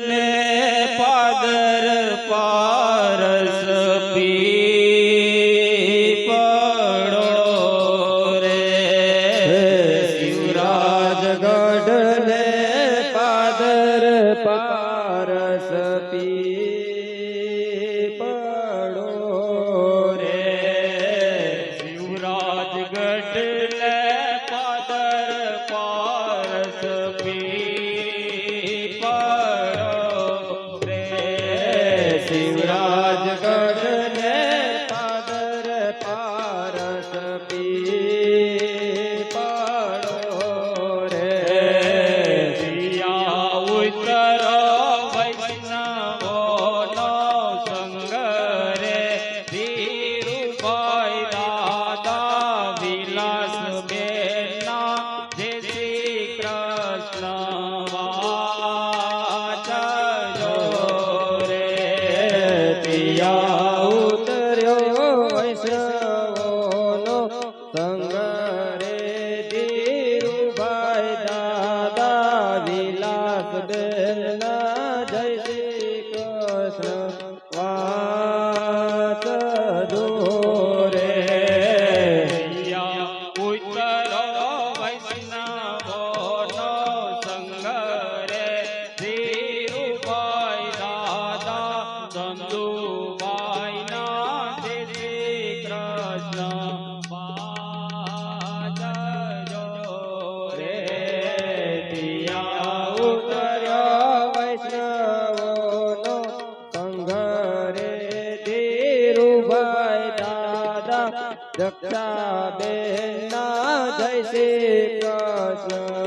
Yeah. Daksha બેન જય શ્રી કૃષ્ણ.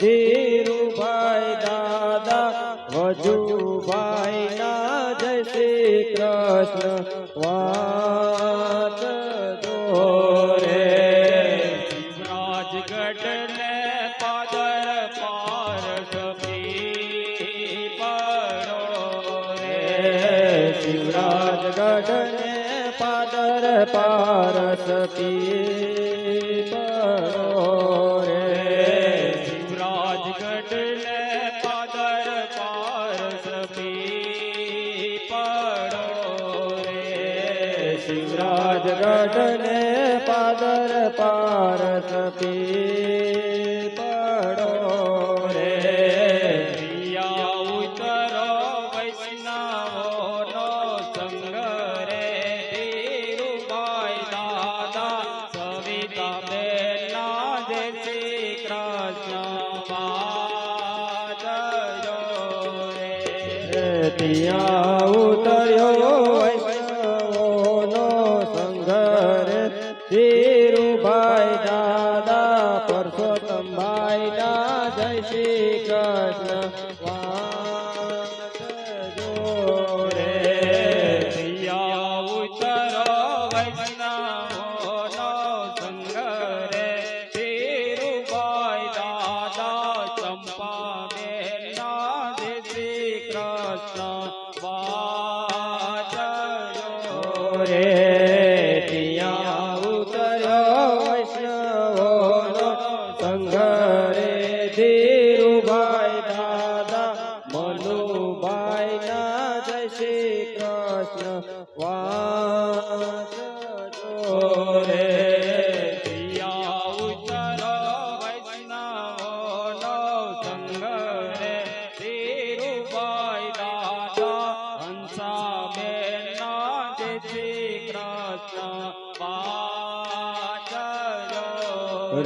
ધીરુભાઈ દાદા વજુભાઈ ના જય શ્રી કૃષ્ણ. વાત રે રાજગઢ ને પાદર પાર સખી પરો રે શિવરાજગઢ ને પાદર પાર સખી ને પાદર પારસ પી પડો રે. પિયા ઉતરો વૈષ્ણવોનો સંગ રે. ધીરુભાઈ દાદા સવિતા બેના જય શ્રી કૃષ્ણ પિયા ઉતર્યો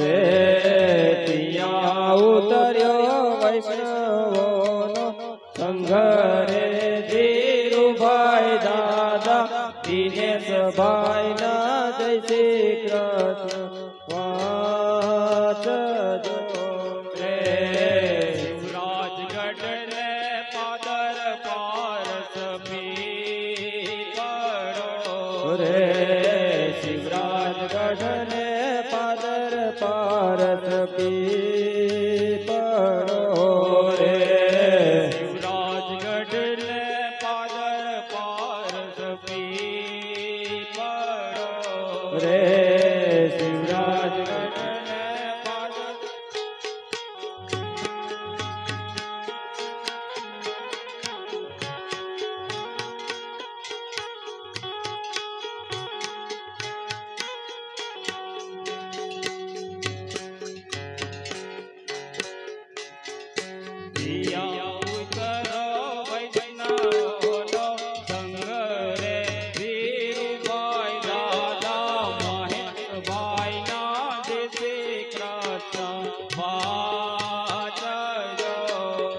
રે પિયા ઉતર્યો વૈષ્ણવોનો સંઘ રે ધીરુભાઈ દાદા દિનેશભાઈ ના જય શ્રી કૃષ્ણ. પારથ પી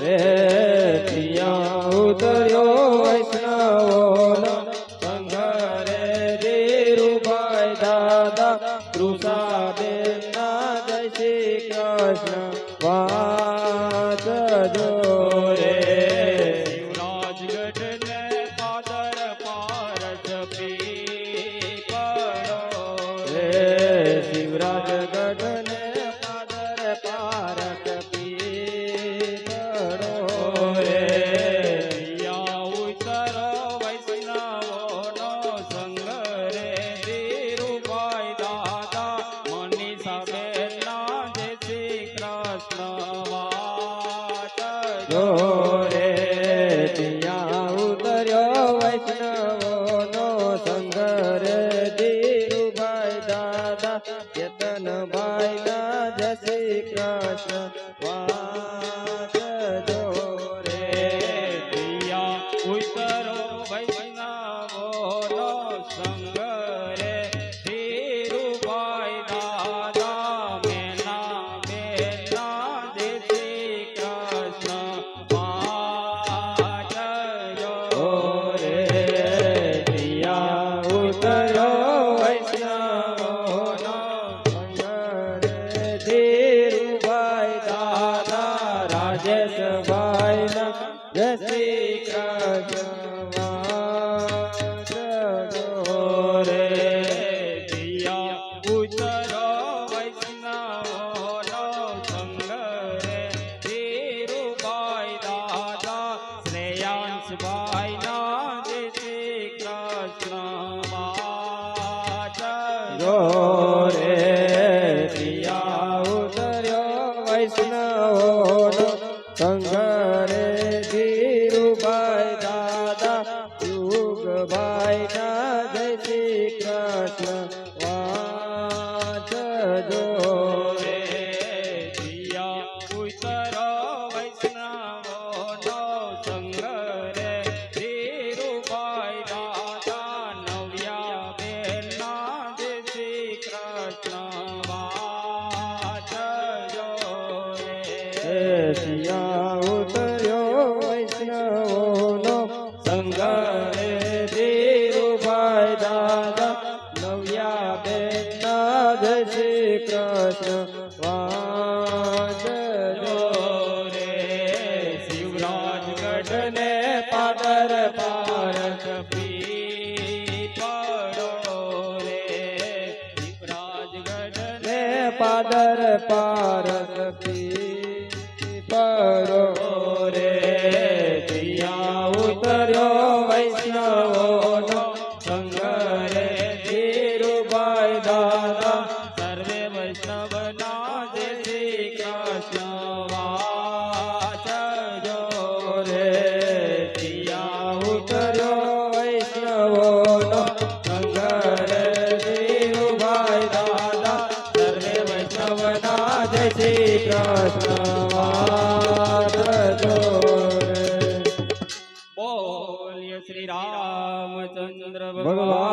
રે ત્યાં ઉતર્યો ಗೋತಾ रसिया उतर કર્યો વૈષ્ણવોનો સંગરે ધીરુભાઈ દાદા સર્વે વૈષ્ણવના જય શ્રી કૃષ્ણ વાચજો રે પિયા ઉતર્યો વૈષ્ણવોનો સંગરે ધીરુભાઈ દાદા સર્વે વૈષ્ણવના જય શ્રી કૃષ્ણ ભગવાન